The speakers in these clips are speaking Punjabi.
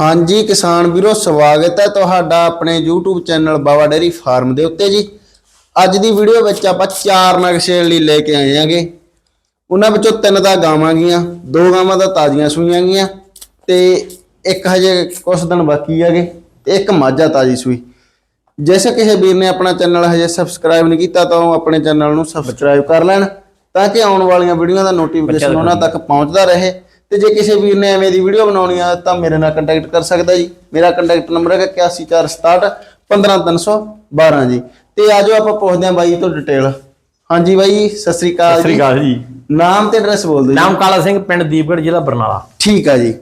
ਹਾਂਜੀ ਕਿਸਾਨ ਵੀਰੋ ਸਵਾਗਤ ਹੈ ਤੁਹਾਡਾ ਆਪਣੇ YouTube channel Bawa dairy farm ਦੇ ਉੱਤੇ ਜੀ। ਅੱਜ ਦੀ ਵੀਡੀਓ ਵਿੱਚ ਆਪਾਂ ਚਾਰ ਨਗ ਸੇਲ ਲਈ ਲੈ ਕੇ ਆਏ ਆਂਗੇ ਉਹਨਾਂ ਵਿੱਚੋਂ ਤਿੰਨ ਤਾਂ ਗਾਵਾਂ ਗੀਆਂ ਦੋ ਗਾਵਾਂ ਤਾਂ ਤਾਜ਼ੀਆਂ ਸੂਈਆਂ ਗੀਆਂ ਤੇ ਇੱਕ ਹਜੇ ਕੁਝ ਦਿਨ ਬਾਕੀ ਹੈਗੇ ਤੇ ਇੱਕ ਮੱਝ ਤਾਜ਼ੀ ਸੂਈ। ਜੈਸੇ ਕਿਸੇ ਵੀਰ ਨੇ ਆਪਣਾ ਚੈਨਲ ਹਜੇ ਸਬਸਕ੍ਰਾਈਬ ਨਹੀਂ ਕੀਤਾ ਤਾਂ ਉਹ ਆਪਣੇ ਚੈਨਲ ਨੂੰ ਸਬਸਕ੍ਰਾਈਬ ਕਰ ਲੈਣ ਤਾਂ ਕਿ ਆਉਣ ਵਾਲੀਆਂ ਵੀਡੀਓਆਂ ਦਾ ਨੋਟੀਫਿਕੇਸ਼ਨ ਉਹਨਾਂ ਤੱਕ ਪਹੁੰਚਦਾ ਰਹੇ। ਤੇ ਜੇ ਕਿਸੇ ਵੀਰ ਨੇ ਐਵੇਂ ਦੀ ਵੀਡੀਓ ਬਣਾਉਣੀ ਆ ਤਾਂ ਮੇਰੇ ਨਾਲ ਕੰਟੈਕਟ ਕਰ ਸਕਦਾ ਜੀ। ਮੇਰਾ ਕੰਟੈਕਟ ਨੰਬਰ ਹੈ 8147 15312 ਜੀ। ਤੇ ਆਜੋ ਆਪਾਂ ਪੁੱਛਦੇ ਹਾਂ ਬਾਈ ਤੋਂ ਡਿਟੇਲ ਹਾਂਜੀ ਬਾਈ ਸਤਿ ਸ੍ਰੀ ਅਕਾਲ ਸ੍ਰੀ ਜੀ। ਅਕਾਲ ਜੀ। ਨਾਮ ਤੇ ਐਡਰੈਸ ਬੋਲ ਦਿਓ ਜੀ। ਨਾਮ ਕਾਲਾ ਸਿੰਘ ਪਿੰਡ ਦੀਪਗੜ ਜ਼ਿਲ੍ਹਾ ਬਰਨਾਲਾ। ਠੀਕ ਆ ਜੀ।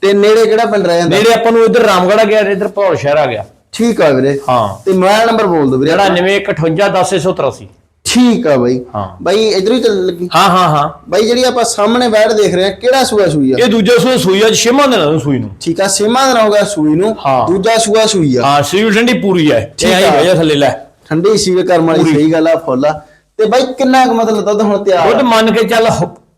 ਤੇ ਨੇੜੇ ਕਿਹੜਾ ਪਿੰਡ ਰਹਿ ਜਾਂਦਾ? ਨੇੜੇ ਆਪਾਂ ਨੂੰ ਇੱਧਰ ਰਾਮਗੜਾ ਗਿਆ ਇੱਧਰ ਭੌਰ ਸ਼ਹਿਰ ਆ ਗਿਆ। ਠੀਕ ਆ ਵੀਰੇ। ਹਾਂ। ਤੇ ਮੋਬਾਈਲ ਨੰਬਰ ਬੋਲ ਦਿਓ ਵੀਰੇ 9158 ਠੀਕ ਆ ਬਾਈ ਹਾਂ। ਬਾਈ ਇਧਰੋਂ ਹੀ ਚੱਲ ਲੱਗੀ ਹਾਂ ਹਾਂ ਹਾਂ ਬਾਈ ਜਿਹੜੀ ਆਪਾਂ ਸਾਹਮਣੇ ਬੈਠ ਦੇਖ ਰਹੇ ਆ ਕਿਹੜਾ ਸੂਆ ਸੂਈ ਆ ਇਹ ਦੂਜਾ ਸੂਆ ਸੂਈ ਅੱਜ ਛੇਵਾਂ ਦਿਨ ਆ ਸੂਈ ਨੂੰ ਠੀਕ ਆ ਸੇਮਾ ਦਿਨ ਹੋ ਗਿਆ ਸੂਈ ਨੂੰ। ਦੂਜਾ ਸੂਆ ਸੂਈ ਆ ਹਾਂ ਸਰੀਰ ਠੰਡੀ ਪੂਰੀ ਠੀਕ ਇਹ ਆਈ ਆ। ਭਈਆ ਥੱਲੇ ਲੈ ਠੰਡੀ ਸੀਵੇ ਕਰਮ ਵਾਲੀ। ਸਹੀ ਗੱਲ ਆ ਫੁੱਲ ਆ ਤੇ ਬਾਈ ਕਿੰਨਾ ਕੁ ਮਤਲਬ ਦੁੱਧ ਹੁਣ ਤਿਆਰ ਦੁੱਧ ਆ? ਮੰਨ ਕੇ ਚੱਲ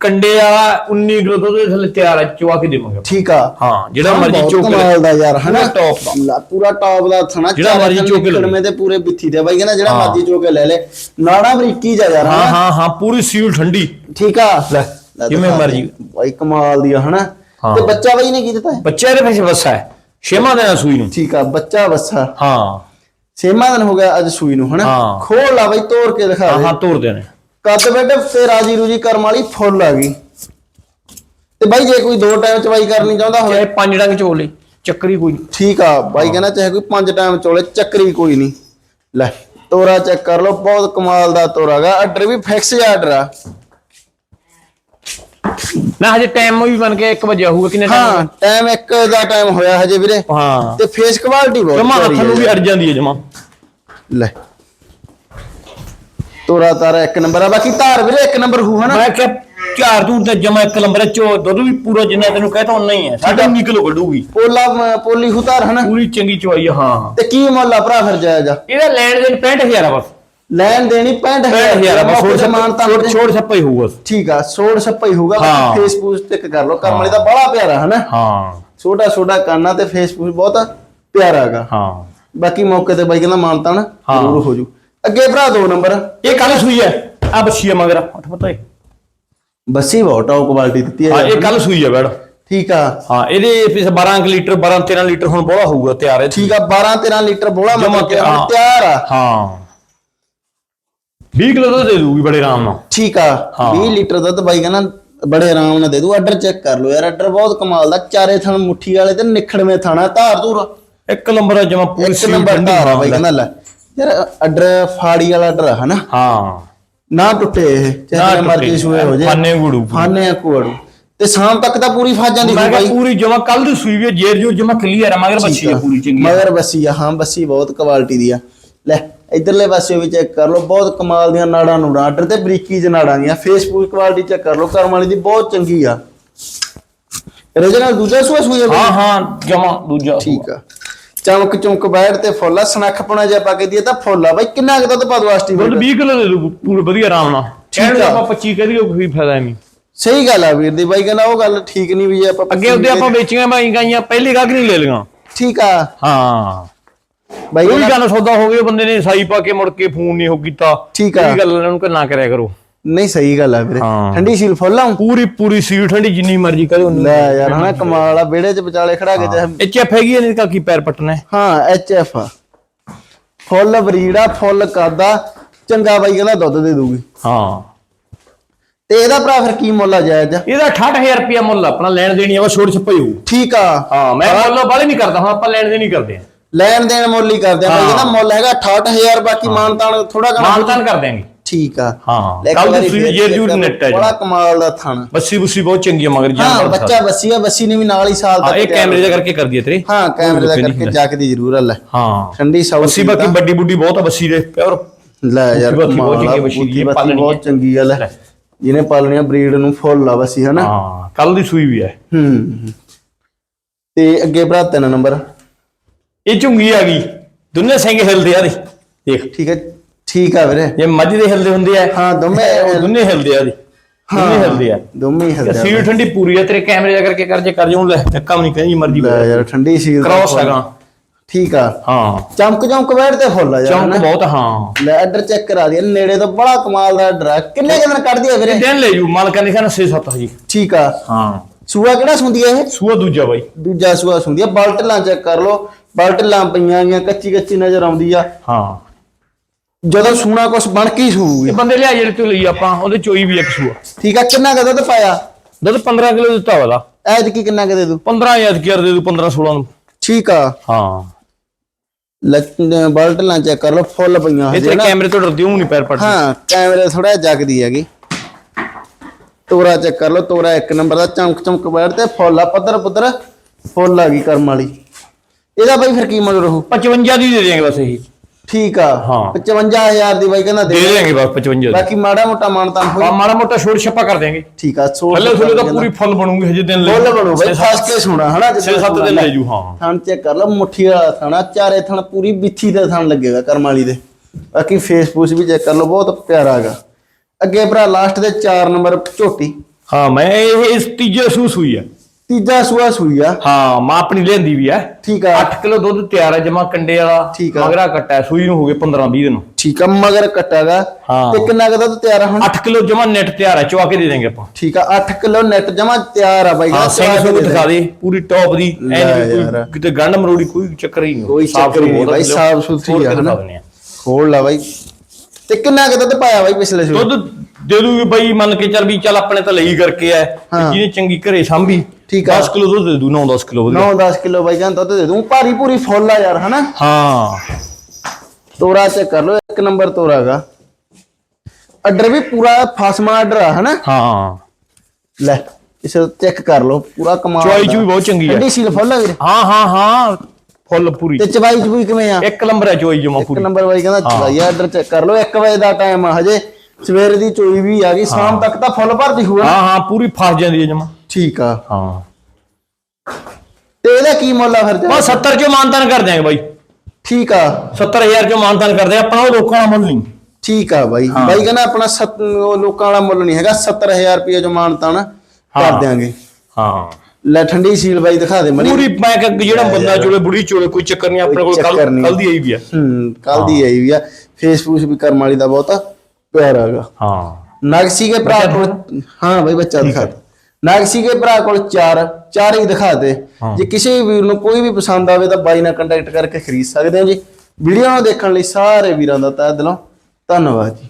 ਕੰਡੇ ਆ 19 ਕਿਲੋ ਦੁੱਧ ਦੇ ਥੱਲੇ ਤਿਆਰ ਹੈ ਚਵਾ ਕੇ ਦੇਵਾਂਗੇ ਠੀਕ ਆ ਹਾਂ ਜਿਹੜਾ ਮਰਜ਼ੀ ਚੋਕ ਲੈ ਕਮਾਲ ਦਾ ਯਾਰ ਹਨਾ top ਦਾ। ਪੂਰਾ ਟੌਪ ਦਾ ਥਣਾ ਜਿਹੜਾ ਮਰਜ਼ੀ ਚੁੱਕ ਲੈ। ਕੜਮੇ ਤੇ ਪੂਰੇ ਬਿੱਥੀ ਤੇ ਬਾਈ ਕਹਿੰਦਾ ਜਿਹੜਾ। ਮਰਜ਼ੀ ਚੁੱਕ ਲੈ ਲੈ ਨਾੜਾ ਬਰੀਕੀ ਜਾ ਯਾਰ ਹਾਂ? ਹਾਂ ਹਾਂ ਪੂਰੀ ਸੀਲ ਠੰਡੀ ਠੀਕ ਆ ਲੈ ਜਿਵੇਂ ਮਰਜ਼ੀ ਦੇ। ਬਾਈ ਕਮਾਲ ਦੀ ਆ ਹਨਾ। ਤੇ ਬੱਚਾ ਬਾਈ ਨੇ ਕੀ ਦਿੱਤਾ? ਬੱਚੇ ਦੇ ਵਿੱਚ ਵਸਾ ਹੈ ਛੇਵਾਂ ਦਿਨ ਆ ਸੂਈ ਨੂੰ ਠੀਕ ਆ ਬੱਚਾ ਵੱਸਾ ਹਾਂ ਛੇਵਾਂ ਦਿਨ ਹੋ ਗਿਆ ਅੱਜ ਸੂਈ ਨੂੰ ਹਨਾ। ਖੋਲ ਲਾ ਬਾਈ ਤੋੜ ਕੇ ਦਿਖਾ ਦੇ ਹਾਂ ਤੋਰਦੇ ਨੇ ਕੱਦ ਬੈਠੇ ਤੇ ਰਾਜੀ ਰੂਜੀ ਕਰਮ ਵਾਲੀ ਫੁੱਲ ਆ ਗਈ। ਤੇ ਬਾਈ ਜੇ ਕੋਈ ਦੋ ਟਾਈਮ ਚਵਾਈ ਕਰਨੀ ਚਾਹੁੰਦਾ ਹੋਵੇ। ਚਾਹੇ ਪੰਜ ਡੰਗ ਚੋਲੇ ਚੱਕਰੀ ਕੋਈ ਨਹੀਂ। ਠੀਕ ਆ ਬਾਈ ਕਹਿੰਦਾ ਚਾਹੇ ਕੋਈ ਪੰਜ ਟਾਈਮ ਚੋਲੇ ਚੱਕਰੀ ਕੋਈ ਨਹੀਂ। ਲੈ ਤੋਰਾ ਚੈੱਕ ਕਰ ਲਓ ਬਹੁਤ ਕਮਾਲ ਦਾ ਤੋਰਾ ਗਾ ਆਰਡਰ ਵੀ ਫਿਕਸ ਜਿਹਾ ਆਰਡਰ ਆ। ਨਾ ਹਜੇ ਟਾਈਮ ਵੀ ਬਣ ਕੇ 1 ਵਜੇ ਹੋਊਗਾ ਕਿੰਨੇ ਹਾਂ ਟਾਈਮ ਟਾਈਮ ਇੱਕ ਦਾ ਟਾਈਮ ਹੋਇਆ ਹਜੇ ਵੀਰੇ। ਹਾਂ। ਤੇ ਫੇਸ ਕੁਆਲਿਟੀ ਬਹੁਤ ਜਮਾ ਹੱਥ ਨੂੰ ਵੀ ਅੜ ਜਾਂਦੀ ਹੈ ਜਮਾ। ਲੈ ਤੋਰਾ ਤਾਰਾ ਇੱਕ ਨੰਬਰ ਆ ਬਾਕੀ ਧਾਰ ਵੀਰੇ ਇੱਕ ਨੰਬਰ ਹੂ ਹਨਾ? ਮੈਂ ਕਿਹਾ ਚਾਰ ਦੂਰ ਤੇ ਜਮਾ ਇੱਕ ਨੰਬਰ ਚੋ ਦੁੱਧ ਵੀ ਪੂਰਾ ਜਿੰਨਾ ਤੈਨੂੰ ਕਹਤਾ ਉਨਾ ਹੀ ਹੈ ਸਾਡਾ 19 ਕਿਲੋ ਕੱਢੂਗੀ ਪੋਲਾ ਅਮ, ਪੋਲੀ ਹੂ ਧਾਰ ਹਨਾ? ਪੂਰੀ ਚੰਗੀ ਚਵਾਈ ਆ ਹਾਂ। ਤੇ ਕੀ ਮੁੱਲ ਆ ਭਰਾ ਫਿਰ ਜਾਇਜ਼ ਆ? ਇਹਦਾ ਲੈਣ ਦੇਣ 65000 ਆ ਬਸ। ਲੈਣ ਦੇਣੀ 65000 65000 ਆ ਬਸ ਮੌਕੇ ਛੋੜ ਤੇ ਛੋੜ ਛੋੜ ਛੱਪਾ ਹੀ ਹੋਊਗਾ ਠੀਕ ਆ ਸੋੜ ਛੱਪਾ ਹੀ ਹੋਊਗਾ ਹਾਂ। ਫੇਸਬੁੱਕ ਟਿਕ ਕਰ ਲਓ ਕਰਮ ਵਾਲੀ ਦਾ ਬੜਾ ਪਿਆਰਾ ਹਨਾ? ਹਾਂ। ਛੋਟਾ ਛੋਟਾ ਕਾਨਾ ਤੇ ਫੇਸਬੁੱਕ ਬਹੁਤ ਪਿਆਰਾ ਹੈਗਾ। ਹਾਂ। ਬਾਕੀ ਮੌਕੇ ਤੇ ਬਾਈ ਕਹਿੰਦਾ ਮਾਨਤਾ ਨਾ ਹਾਂ। ਜ਼ਰੂਰ ਹੋ ਜੂ। ਅੱਗੇ ਭਰਾ ਦੋ ਨੰਬਰ। ਇਹ ਕੱਲ ਸੂਈ ਹੈ। ਆ ਬੱਛੀ ਆ ਮਗਰ। ਉੱਠ ਪਤਾ ਹੈ ਬੱਸੀ ਬਹੁਤ ਟੌਪ ਕੁਆਲਿਟੀ ਦਿੱਤੀ ਹੈ ਹਾਂ ਇਹ ਕੱਲ ਸੂਈ ਹੈ ਬੈੜ ਠੀਕ ਆ। ਹਾਂ ਇਹਦੇ ਪਿਛ 12 ਕੁ ਲੀਟਰ 12 13 ਲੀਟਰ ਹੁਣ ਬੋਲਾ ਹੋਊਗਾ ਤਿਆਰ ਹੈ। ਠੀਕ ਆ 12 13 ਲੀਟਰ ਬੋਲਾ ਮਤਲਬ ਤਿਆਰ। ਆ। ਹਾਂ। 20 ਕਿਲੋ ਦੁੱਧ ਦੇ ਦੂਗੀ ਬੜੇ ਆਰਾਮ ਨਾਲ। ਠੀਕ ਆ। ਹਾਂ। 20 ਲੀਟਰ ਦੁੱਧ ਬਾਈ ਕਹਿੰਦਾ ਬੜੇ ਆਰਾਮ ਨਾਲ ਦੇ ਦੂ ਆਰਡਰ ਚੈੱਕ ਕਰ ਲਓ ਯਾਰ ਆਰਡਰ ਬਹੁਤ ਕਮਾਲ ਦਾ। ਚਾਰੇ ਥਣ ਮੁੱਠੀ ਵਾਲੇ ਤੇ ਨਿਖੜਵੇਂ ਥਾਣਾ ਧਾਰ ਧੂਰ। ਇੱਕ ਨੰਬਰ ਜਮਾ ਪੂਰੀ ਇੱਕ ਨੰਬਰ ਧਾਰ ਆ ਹਾਂ ਬਾਈ ਕਹਿੰਦਾ ਲੈ। ਯਾਰ ਆਰਡਰ ਫਾੜੀ ਵਾਲਾ ਆਰਡਰ ਆ ਹਨਾ? ਹਾਂ। ਨਾ ਟੁੱਟੇ ਇਹ ਚਾਹੇ ਮਰਜ਼ੀ ਸੂਏ ਹੋ ਜੇ। ਫਾਨੇ ਗੁੜੂ ਫਾਨੇ ਆ ਕੋੜੂ ਤੇ ਸ਼ਾਮ ਤੱਕ ਤਾਂ ਪੂਰੀ ਫਾਜ ਜਾਂਦੀ ਮੈਂ ਕਿਹਾ ਬਾਈ। ਪੂਰੀ ਜਮਾ ਕੱਲ ਦੀ ਸੂਈ ਵੀ ਜੇਰ ਜੋ ਜਮਾ ਕਲੀਅਰ ਹੈ ਮਗਰ ਬੱਚੀ ਹੈ ਪੂਰੀ ਚੰਗੀ ਮਗਰ ਬੱਸੀ ਆ ਹਾਂ ਬੱਸੀ ਬਹੁਤ ਕੁਆਲਿਟੀ ਦੀ ਆ। ਲੈ ਇਧਰਲੇ ਪਾਸੇ ਵੀ ਚੈੱਕ ਕਰ ਲਓ ਬਹੁਤ ਕਮਾਲ ਦੀਆਂ ਨਾੜਾਂ ਨੂੜਾਂ ਆਰਡਰ ਤੇ ਬਰੀਕੀ ਚ ਨਾੜਾਂ ਦੀਆਂ। ਫੇਸਬੁੱਕ ਕੁਆਲਿਟੀ ਚੈੱਕ ਕਰ ਲਓ ਕਰਮ ਵਾਲੀ ਦੀ ਬਹੁਤ ਚੰਗੀ ਆ। ਰੀਜਨਲ ਦੂਜਾ ਸੂਆ ਸੂਆ ਹਾਂ ਹਾਂ ਜਮਾ ਦੂਜਾ ਠੀਕ ਆ। ਚਮਕ ਚਮਕ ਬੈਠ ਤੇ ਫੁੱਲ ਆ ਸਨੱਖ ਪੁਣਾ ਜੇ ਪਾ ਕੇ ਦੀਏ ਤਾਂ ਫੁੱਲ ਬਾਈ ਕਿੰਨਾ ਕੁ ਦੁੱਧ ਪਾ ਦੋ ਆਸਟੀ ਦੁੱਧ 20 ਕਿਲੋ ਦੇ ਦੂ ਪੂਰੇ ਵਧੀਆ ਆਰਾਮ ਨਾਲ। ਠੀਕ ਆ। ਆਪਾਂ 25 ਕਹਦੀ ਕੋਈ ਫਾਇਦਾ ਨਹੀਂ। ਸਹੀ ਗੱਲ ਆ ਵੀਰ ਦੀ ਬਾਈ ਕਹਿੰਦਾ ਉਹ ਗੱਲ ਠੀਕ ਨਹੀਂ ਵੀ ਜੇ ਆਪਾਂ ਅੱਗੇ ਉਹਦੇ ਆਪਾਂ ਵੇਚੀਆਂ ਬਾਈ ਗਾਈਆਂ ਪਹਿਲੀ ਗਾਹਕ ਨਹੀਂ ਲੈ ਲਈਆਂ। ਠੀਕ ਆ। ਹਾਂ। ਬਾਈ ਕਹਿੰਦਾ- ਗੱਲ ਸੌਦਾ ਹੋ ਗਿਆ ਬੰਦੇ ਨੇ ਸਾਈ ਪਾ ਕੇ ਮੁੜ ਕੇ ਫੋਨ ਨਹੀਂ ਹੋ ਕੀਤਾ। ਠੀਕ ਆ। ਇਹ ਗੱਲ ਇਹਨਾਂ ਨੂੰ ਨਾ ਕਰਿਆ ਕਰੋ। ਨਹੀਂ ਸਹੀ ਗੱਲ ਆ ਵੀਰੇ। ਹਾਂ। ਠੰਡੀ ਸੀਲ ਫੁੱਲ ਆ ਪੂਰੀ ਪੂਰੀ ਸੀਲ ਠੰਡੀ ਜਿੰਨੀ ਮਰਜ਼ੀ ਕਰੇ ਉਹਨੂੰ ਲੈ ਯਾਰ ਹਨਾ ਕਮਾਲ ਆ ਵਿਹੜੇ ਚ ਵਿਚਾਲੇ ਖੜਾ ਕੇ ਚਾਹੇ ਇਹ ਚੈਫ ਹੈਗੀ ਇਹਨੇ ਕਾ ਕੀ ਪੈਰ ਪਟਣਾ। ਹੈ ਹਾਂ ਐਚ ਐਫ ਆ। ਫੁੱਲ ਬਰੀੜਾ ਫੁੱਲ ਕਾਦਾ ਚੰਗਾ ਬਾਈ ਕਹਿੰਦਾ ਦੁੱਧ ਦੇ ਦੂਗੀ। ਹਾਂ। ਤੇ ਇਹਦਾ ਭਰਾ ਫਿਰ ਕੀ ਮੁੱਲ ਆ ਜਾਇਜ਼? ਇਹਦਾ 68000 ਰੁਪਿਆ ਮੁੱਲ ਆਪਣਾ ਲੈਣ ਦੇਣੀ ਆ ਵਾ ਛੋੜ ਛੱਪਾ ਹੀ ਹੋਊ। ਠੀਕ ਆ। ਹਾਂ ਮੈਂ ਮੁੱਲ ਬਾਲੇ ਨਹੀਂ ਕਰਦਾ ਹਾਂ ਆਪਾਂ ਲੈਣ ਦੇ ਨਹੀਂ ਕਰਦੇ ਆ। ਲੈਣ ਦੇਣ ਮੁੱਲ ਹੀ ਕਰਦੇ ਆ ਬਾਈ ਹਾਂ। ਕਹਿੰਦਾ ਮੁੱਲ ਹੈਗਾ 68000 ਬਾਕੀ ਮਾਨਤਾਨ ਥੋੜਾ ਘਣਾ ਮਾਨਤਾਨ ਕਰ ਦਿਆਂਗੇ। ਠੀਕ ਆ। ਹਾਂ ਕੱਲ ਦੀ ਸੂਈ ਲਓ, ਨੈਟ ਹੈ ਜੀ। ਬੜਾ ਕਮਾਲ ਦਾ ਥਣ। ਬੱਸੀ ਬੁੱਸੀ ਬਹੁਤ ਚੰਗੀ ਆ ਮਗਰ ਹਾਂ ਜਾਨਵਰ ਬੱਚਾ ਬੱਸੀ ਆ ਬੱਸੀ ਨੇ ਵੀ ਨਾਲ ਹੀ ਸਾਲ ਹਾਂ ਤੱਕ ਇਹ ਕੈਮਰੇ ਦਾ ਕਰਕੇ ਕਰਦੀ ਹੈ ਤੇਰੇ। ਹਾਂ ਕੈਮਰੇ ਦਾ ਕਰਕੇ ਨਹੀਂ ਜੱਕ ਦੀ ਜ਼ਰੂਰ ਹੱਲ ਹੈ ਹਾਂ। ਠੰਡੀ ਸੌ ਬੱਸੀ ਬਾਕੀ ਵੱਡੀ ਬੁੱਢੀ ਬਹੁਤ ਆ ਬੱਸੀ ਦੇ। ਪਿਓਰ ਲੈ ਯਾਰ ਬਹੁਤ ਚੰਗੀ ਬੱਸੀ ਦੀ ਬੱਤੀ ਹੈ, ਪਾਲਣੀ ਬਹੁਤ ਹੈ। ਚੰਗੀ ਗੱਲ ਹੈ ਲੈ। ਜਿਹਨੇ ਪਾਲਣੀ ਆ ਬਰੀਡ ਨੂੰ ਫੁੱਲ ਆ ਬੱਸੀ ਹਨਾ? ਹਾਂ ਕੱਲ ਦੀ ਸੂਈ ਵੀ ਹੈ ਹੂੰ। ਤੇ ਅੱਗੇ ਭਰਾ ਤਿੰਨ ਨੰਬਰ। ਇਹ ਝੁੰਗੀ ਆ ਗਈ। ਦੁੰਨੇ ਸਿੰਘ ਹਿਲਦੇ ਆ ਦੇ ਦੇਖ। ਠੀਕ ਹੈ ਠੀਕ ਆ ਵੀਰੇ। ਜੇ ਮੱਝ ਦੇ ਹਿਲਦੇ ਹੁੰਦੇ ਆ। ਹਾਂ ਦੋਵੇਂ ਉਹ ਦੁੰਨੇ ਹਿਲਦੇ ਆ ਦੇ ਦੋਨੇ ਹਿਲਦੇ ਆ। ਦੋਵੇਂ ਹਿਲਦੇ ਆ। ਸੀਲ ਠੰਡੀ ਪੂਰੀ ਆ ਤੇਰੇ ਕੈਮਰੇ ਦਾ ਕਰਕੇ ਕਰ ਜੇ ਕਰ ਜਾਉਂ ਲੈ ਧੱਕਾ ਵੀ ਨਹੀਂ ਕਹਿੰਦੀ ਮਰਜ਼ੀ ਲੈ ਯਾਰ ਠੰਡੀ ਸੀਲ ਕ੍ਰਾਸ। ਹੈਗਾ। ਠੀਕ ਆ। ਹਾਂ। ਚਮਕ ਚਮਕ ਬੈਠ ਤੇ ਫੁੱਲ ਆ ਹਨਾ? ਬਹੁਤ ਹਾਂ। ਲੈ ਆਰਡਰ ਚੈੱਕ ਕਰਾ ਦਿਆ ਨੇੜੇ ਤੋਂ ਬੜਾ ਕਮਾਲ ਦਾ ਆਰਡਰ ਆ ਕਿੰਨੇ ਦਿਨ ਕੱਢਦੀ ਆ ਵੀਰੇ? ਦਿਨ ਲੈ ਜੂ ਮਾਲਕਾਂ ਨੇ ਕਹਿੰਦਾ 6-7 ਜੀ। ਠੀਕ ਆ। ਹਾਂ। ਸੂਆ ਕਿਹੜਾ ਸੁੰਦੀ ਆ ਇਹ? ਸੂਆ ਦੂਜਾ ਬਾਈ। ਦੂਜਾ ਸੂਆ ਸੁੰਦੀ ਆ ਬਲਟਲਾਂ ਚੈੱਕ ਕਰ ਲਓ। ਬਲਟਲਾਂ ਪਈਆਂ ਗਈਆਂ ਕੱਚੀ ਕੱਚੀ ਨਜ਼ਰ ਆਉਂਦੀ ਆ। ਹਾਂ। ਜਦੋਂ ਸੂਣਾ ਕੁਛ ਬਣ ਕੇ ਹੀ ਸੂਗੀ ਇਹ ਬੰਦੇ ਲਿਆ ਜਿਹੜੇ ਤੋਂ ਲਈ ਆਪਾਂ ਉਹਦੇ ਚੋਈ ਵੀ ਇੱਕ ਸੂਆ। ਠੀਕ ਆ ਕਿੰਨਾ ਕੁ ਦੁੱਧ ਪਾਇਆ? ਦੁੱਧ 15 ਕਿਲੋ ਦਿੱਤਾ ਵਾਲਾ ਐਤ ਕੀ ਕਿੰਨਾ ਕੁ ਦੇ ਦੂ 15 ਹਜ਼ਾਰ ਕੀ ਦੇ ਦੂ 15 16 ਨੂੰ। ਠੀਕ ਆ। ਹਾਂ। ਬਲਟਲਾਂ ਚੈੱਕ ਕਰ ਲਓ ਫੁੱਲ ਪਈਆਂ ਹਜੇ ਨਾ। ਕੈਮਰੇ ਤੋਂ ਡਰਦੀ ਹੂੰ ਨਹੀਂ ਪੈਰ ਪੜਦੀ। ਹਾਂ ਕੈਮਰੇ ਥੋੜਾ ਜਗਦੀ ਹੈਗੀ। ਤੋਰਾ ਚੈੱਕ ਕਰ ਲਓ ਤੋਰਾ ਇੱਕ ਨੰਬਰ ਦਾ ਚਮਕ ਚਮਕ ਬੈਠ ਤੇ ਫੁੱਲ ਆ ਪੱਧਰ ਪੁੱਧਰ। ਫੁੱਲ ਆ ਗਈ ਕਰਮ ਵਾਲੀ। ਇਹਦਾ ਬਾਈ ਫਿਰ ਕੀ ਮੁੱਲ ਰਹੂ? 55 ਦੀ ਦੇ ਦੇਂਗੇ ਬਸ ਇਹੀ। ਠੀਕ ਆ। ਹਾਂ। 55000 ਦੀ ਬਾਈ ਕਹਿੰਦਾ ਦੇ ਦੇ ਦੇਂਗੇ ਬਸ 55 ਦੀ। ਬਾਕੀ ਮਾੜਾ ਮੋਟਾ ਮਾਨਤਾਨ ਹੋਈ। ਮਾੜਾ ਮੋਟਾ ਛੋੜ ਛੱਪਾ ਕਰ ਦੇਂਗੇ ਠੀਕ ਆ ਸੋਚ ਥੱਲੇ ਥੱਲੇ ਤਾਂ ਪੂਰੀ ਫੁੱਲ ਬਣੂਗੀ ਹਜੇ ਦਿਨ ਲੈ ਫੁੱਲ ਬਣੂ ਬਾਈ ਖਾਸ ਕੇ ਸੁਣਾ ਹਨਾ 6-7 ਦਿਨ ਲੈ ਜੂ ਹਾਂ। ਥਣ ਚੈੱਕ ਕਰ ਲਓ ਮੁੱਠੀ ਵਾਲਾ ਥਣਾ ਚਾਰੇ ਥਣ ਪੂਰੀ ਬਿੱਥੀ ਦਾ ਥਣ ਲੱਗੇਗਾ ਕਰਮ ਵਾਲੀ ਦੇ। ਬਾਕੀ ਫੇਸ ਫੂਸ ਵੀ ਚੈੱਕ ਕਰ ਲਓ ਬਹੁਤ ਪਿਆਰਾ ਹੈਗਾ। ਅੱਗੇ ਭਰਾ ਲਾਸਟ ਦੇ 4 ਨੰਬਰ ਝੋਟੀ। ਹਾਂ ਮੈਂ ਇਹ ਇਸ ਤੀਜੇ ਸੂਸ ਹੋਈ ਆ। ਤੀਜਾ ਸੂਆ ਸੂਈ ਆ। ਹਾਂ ਮਾਂ ਆਪਣੀ ਲੈਂਦੀ ਵੀ ਆ। ਠੀਕ ਆ। 8 ਕਿਲੋ ਦੁੱਧ ਤਿਆਰ ਹੈ ਜਮਾ ਕੰਡੇ ਵਾਲਾ ਠੀਕ ਆ। ਮਗਰਾ ਕੱਟਾ ਸੂਈ ਨੂੰ ਹੋ ਗਏ 15 20 ਦਿਨ। ਠੀਕ ਆ ਮਗਰ ਕੱਟਾਗਾ ਹਾਂ। ਤੇ ਕਿੰਨਾ ਕਦਾ ਤਿਆਰ ਆ ਹੁਣ? 8 ਕਿਲੋ ਜਮਾ ਨੈਟ ਤਿਆਰ ਹੈ ਚਵਾ ਕੇ ਦੇ ਦੇਂਗੇ ਆਪਾਂ। ਠੀਕ ਆ 8 ਕਿਲੋ ਨੈਟ ਜਮਾ ਤਿਆਰ ਆ ਬਾਈ ਹਾਂ ਸਿੰਘ ਦੇ ਦਿਖਾ ਦੇ ਪੂਰੀ ਟੌਪ ਦੀ ਐ ਨਹੀਂ ਕਿਤੇ ਗੰਢ ਮਰੋੜੀ ਕੋਈ ਚੱਕਰ ਹੀ ਨਹੀਂ। ਕੋਈ ਚੱਕਰ ਨਹੀਂ ਬਾਈ। ਸਾਫ਼ ਸੁਥਰੀ ਆ ਹਨਾ। ਖੋਲ ਲਾ ਬਾਈ। ਤੇ ਕਿੰਨਾ ਕਦਾ ਤੇ ਪਾਇਆ ਬਾਈ ਪਿਛਲੇ ਸੂਏ? ਦੁੱਧ ਦੇ ਦੂਗੀ ਬਈ ਮੰਨ ਕੇ ਚੱਲ ਵੀ ਚੱਲ ਆਪਣੇ ਤਾਂ ਲਈ ਕਰਕੇ ਐ ਹਾਂ। ਜਿਹਨੇ ਚੰਗੀ ਘਰੇ ਸਾਂਭੀ ਠੀਕ ਆ। 10 ਕਿਲੋ ਦੁੱਧ ਦੇ ਦੂ 9 10 ਕਿਲੋ ਵਧੀਆ। 9-10 ਕਿਲੋ ਬਾਈ ਕਹਿੰਦਾ ਦੁੱਧ ਦੇ ਦੂੰ ਭਾਰੀ ਪੂਰੀ ਫੁੱਲ ਆ ਯਾਰ ਹਨਾ? ਹਾਂ। ਤੋਰਾ ਚੈੱਕ ਕਰ ਲਓ ਇੱਕ ਨੰਬਰ ਤੋਰਾ ਹੈਗਾ। ਆਰਡਰ ਵੀ ਪੂਰਾ ਫਸਮਾ ਆਰਡਰ ਆ ਹਨਾ? ਹਾਂ। ਲੈ ਇਸ ਚੈੱਕ ਕਰ ਲਓ ਪੂਰਾ ਕਮਾਲ ਚੁਆਈ ਦਾ। ਚ ਵੀ ਬਹੁਤ ਚੰਗੀ ਐ ਠੰਡੀ ਸੀਲ ਫੁੱਲ ਆ ਵੀਰੇ। ਹਾਂ ਹਾਂ ਹਾਂ। ਫੁੱਲ ਪੂਰੀ। ਤੇ ਚਵਾਈ ਚਵੂਈ ਕਿਵੇਂ ਆ? ਇੱਕ ਨੰਬਰ ਹੈ ਚੋਈ ਜਮਾ ਇੱਕ ਪੂਰੀ। ਨੰਬਰ ਬਾਈ ਕਹਿੰਦਾ ਚਵਾਈ ਆਰਡਰ ਚੈੱਕ ਕਰ ਲਓ 1 ਵਜੇ ਦਾ ਟਾਈਮ ਆ ਹਜੇ। ਸਵੇਰ ਦੀ ਚੋਈ ਵੀ ਆ ਗਈ ਸ਼ਾਮ ਤੱਕ ਤਾਂ ਫੁੱਲ ਭਰਦੀ ਹੋਊਗਾ ਹਾਂ ਹਾਂ ਪੂਰੀ ਫਸ ਜਾਂਦੀ ਹੈ ਜਮਾ। ਠੀਕ ਆ। ਹਾਂ। ਤੇ ਇਹਦਾ ਕੀ ਮੁੱਲ ਆ ਫਿਰ ਬਾ 70 ਚੋਂ ਮਾਨਤਾਨ ਕਰ ਦਿਆਂਗੇ ਬਾਈ। ਠੀਕ ਆ। 70000 ਚੋਂ ਮਾਨਤਾਨ ਕਰਦੇ ਆਪਣਾ ਉਹ ਲੋਕਾਂ ਦਾ ਮੁੱਲ ਨਹੀਂ। ਠੀਕ ਆ ਬਾਈ। ਬਾਈ ਕਹਿੰਦਾ ਆਪਣਾ ਸੱਤ- ਉਹ ਲੋਕਾਂ ਵਾਲਾ ਮੁੱਲ ਨਹੀਂ ਹੈਗਾ 70000 ਰੁਪਏ ਜੋ ਮਾਨਤਾ ਨਾ ਕਰ ਹਾਂ। ਦਿਆਂਗੇ। ਹਾਂ। ਲੈ ਠੰਡੀ ਸੀਲ ਬਾਈ ਦਿਖਾ ਦੇ ਮਣੀ ਪੂਰੀ ਮੈਂ ਕਿ ਜਿਹੜਾ ਬੰਦਾ ਚੋਲੇ ਬੁੜੀ ਚੋਲੇ ਕੋਈ ਚੱਕਰ ਨਹੀਂ ਆਪਣੇ ਕੋਲ ਕੋਈ ਕੱਲ ਚੱਕਰ ਨਹੀਂ। ਕੱਲ ਦੀ ਆਈ ਵੀ ਆ। ਹੂੰ ਕੱਲ ਦੀ ਆਈ ਵੀ ਆ। ਫੇਸਬੁੱਕ ਵੀ ਕਰਮ ਵਾਲੀ ਦਾ ਬਹੁਤਾ ਪਿਆਰਾ ਹੈਗਾ। ਹਾਂ। ਨਾਗਸੀ ਕੇ ਭਰਾ ਕੋਲ ਹਾਂ ਬਾਈ ਬੱਚਾ ਦਿਖਾ ਦੇ। ਨਾਗਸੀ ਕੇ ਭਰਾ ਕੋਲ ਚਾਰ ਚਾਰ ਹੀ ਦਿਖਾ ਦੇ। ਜੇ ਕਿਸੇ ਵੀ ਵੀਰ ਨੂੰ ਕੋਈ ਵੀ ਪਸੰਦ ਆਵੇ ਤਾਂ ਬਾਈ ਨਾਲ ਕੰਟੈਕਟ ਕਰਕੇ ਖਰੀਦ ਸਕਦੇ ਹੋ ਜੀ। ਵੀਡੀਓ ਨੂੰ ਦੇਖਣ ਲਈ ਸਾਰੇ ਵੀਰਾਂ ਦਾ ਤਹਿ ਦਿਲੋਂ ਧੰਨਵਾਦ ਜੀ।